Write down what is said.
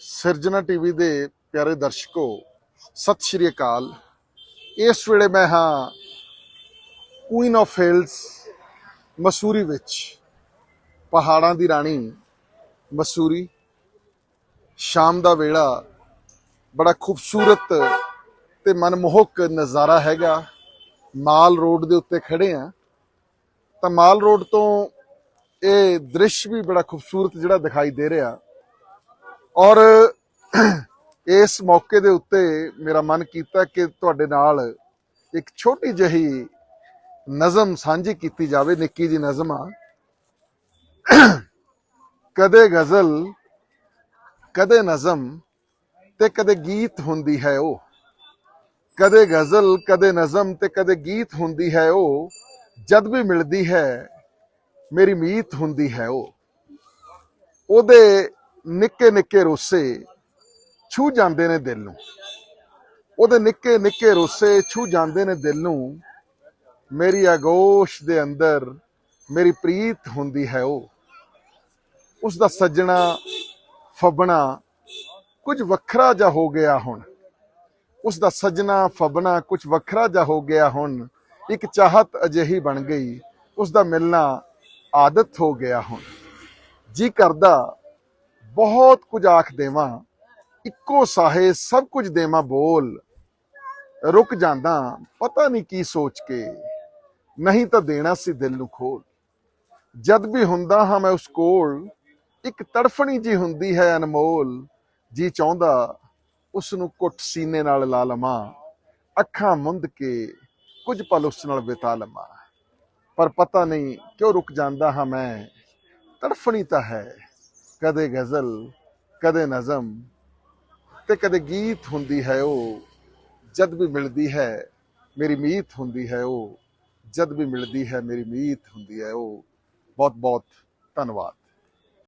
ਸਿਰਜਣਾ ਟੀਵੀ ਦੇ ਪਿਆਰੇ ਦਰਸ਼ਕੋ, ਸਤਿ ਸ਼੍ਰੀ ਅਕਾਲ। ਇਸ ਵੇਲੇ ਮੈਂ ਹਾਂ ਕੁਈਨ ਆਫ ਹਿਲਸ ਮਸੂਰੀ ਵਿੱਚ, ਪਹਾੜਾਂ ਦੀ ਰਾਣੀ ਮਸੂਰੀ। ਸ਼ਾਮ ਦਾ ਵੇਲਾ ਬੜਾ ਖੂਬਸੂਰਤ ਤੇ ਮਨਮੋਹਕ ਨਜ਼ਾਰਾ ਹੈਗਾ। ਮਾਲ ਰੋਡ ਦੇ ਉੱਤੇ ਖੜੇ ਆ। ਤਾਂ ਮਾਲ ਰੋਡ ਤੋਂ ਇਹ ਦ੍ਰਿਸ਼ ਵੀ ਬੜਾ ਖੂਬਸੂਰਤ ਜਿਹੜਾ ਦਿਖਾਈ ਦੇ ਰਿਹਾ। ਔਰ ਇਸ ਮੌਕੇ ਦੇ ਉੱਤੇ ਮੇਰਾ ਮਨ ਕੀਤਾ ਕਿ ਤੁਹਾਡੇ ਨਾਲ ਇੱਕ ਛੋਟੀ ਜਿਹੀ ਨਜ਼ਮ ਸਾਂਝੀ ਕੀਤੀ ਜਾਵੇ, ਨਿੱਕੀ ਜੀ ਨਜ਼ਮ ਆ। ਕਦੇ ਗਜ਼ਲ, ਕਦੇ ਨਜ਼ਮ ਤੇ ਕਦੇ ਗੀਤ ਹੁੰਦੀ ਹੈ ਉਹ। ਕਦੇ ਗਜ਼ਲ, ਕਦੇ ਨਜ਼ਮ ਤੇ ਕਦੇ ਗੀਤ ਹੁੰਦੀ ਹੈ ਉਹ। ਜਦ ਵੀ ਮਿਲਦੀ ਹੈ, ਮੇਰੀ ਮੀਤ ਹੁੰਦੀ ਹੈ ਉਹ। ਉਹਦੇ ਨਿੱਕੇ ਨਿੱਕੇ ਰੋਸੇ ਛੂ ਜਾਂਦੇ ਨੇ ਦਿਲ ਨੂੰ। ਉਹਦੇ ਨਿੱਕੇ ਨਿੱਕੇ ਰੋਸੇ ਛੂ ਜਾਂਦੇ ਨੇ ਦਿਲ ਨੂੰ। ਮੇਰੀ ਆਗੋਸ਼ ਦੇ ਅੰਦਰ ਮੇਰੀ ਪ੍ਰੀਤ ਹੁੰਦੀ ਹੈ ਉਹ। ਉਸ ਦਾ ਸੱਜਣਾ, ਫਬਣਾ ਕੁਝ ਵੱਖਰਾ ਜਿਹਾ ਹੋ ਗਿਆ ਹੁਣ। ਉਸ ਦਾ ਸੱਜਣਾ, ਫਬਣਾ ਕੁਝ ਵੱਖਰਾ ਜਿਹਾ ਹੋ ਗਿਆ ਹੁਣ। ਇੱਕ ਚਾਹਤ ਅਜਿਹੀ ਬਣ ਗਈ। ਉਸ ਦਾ ਮਿਲਣਾ ਆਦਤ ਹੋ ਗਿਆ ਹੁਣ। ਜੀ ਕਰਦਾ ਬਹੁਤ ਕੁਝ ਆਖ ਦੇਵਾਂ, ਇੱਕੋ ਸਾਹੇ ਸਭ ਕੁਝ ਦੇਵਾਂ ਬੋਲ। ਰੁਕ ਜਾਂਦਾ, ਪਤਾ ਨਹੀਂ ਕੀ ਸੋਚ ਕੇ, ਨਹੀਂ ਤਾਂ ਦੇਣਾ ਸੀ ਦਿਲ ਨੂੰ ਖੋਲ। ਜਦ ਵੀ ਹੁੰਦਾ ਹਾਂ ਮੈਂ ਉਸ ਕੋਲ, ਇੱਕ ਤੜਫਣੀ ਜੀ ਹੁੰਦੀ ਹੈ ਅਨਮੋਲ, ਜੀ ਚਾਹੁੰਦਾ ਉਸ ਨੂੰ ਕੁੱਟ ਸੀਨੇ ਨਾਲ ਲਾ ਲਵਾਂ, ਅੱਖਾਂ ਮੁੰਦ ਕੇ ਕੁਝ ਪਲ ਉਸ ਨਾਲ ਬਿਤਾ ਲਵਾਂ। ਪਰ ਪਤਾ ਨਹੀਂ ਕਿਉਂ ਰੁਕ ਜਾਂਦਾ ਹਾਂ ਮੈਂ, ਤੜਫਣੀ ਤਾਂ ਹੈ। ਕਦੇ ਗਜ਼ਲ, ਕਦੇ ਨਜ਼ਮ ਤੇ ਕਦੇ ਗੀਤ ਹੁੰਦੀ ਹੈ ਉਹ, ਜਦ ਵੀ ਮਿਲਦੀ ਹੈ ਮੇਰੀ ਮੀਤ ਹੁੰਦੀ ਹੈ ਉਹ, ਜਦ ਵੀ ਮਿਲਦੀ ਹੈ ਮੇਰੀ ਮੀਤ ਹੁੰਦੀ ਹੈ ਉਹ। ਬਹੁਤ ਬਹੁਤ ਧੰਨਵਾਦ।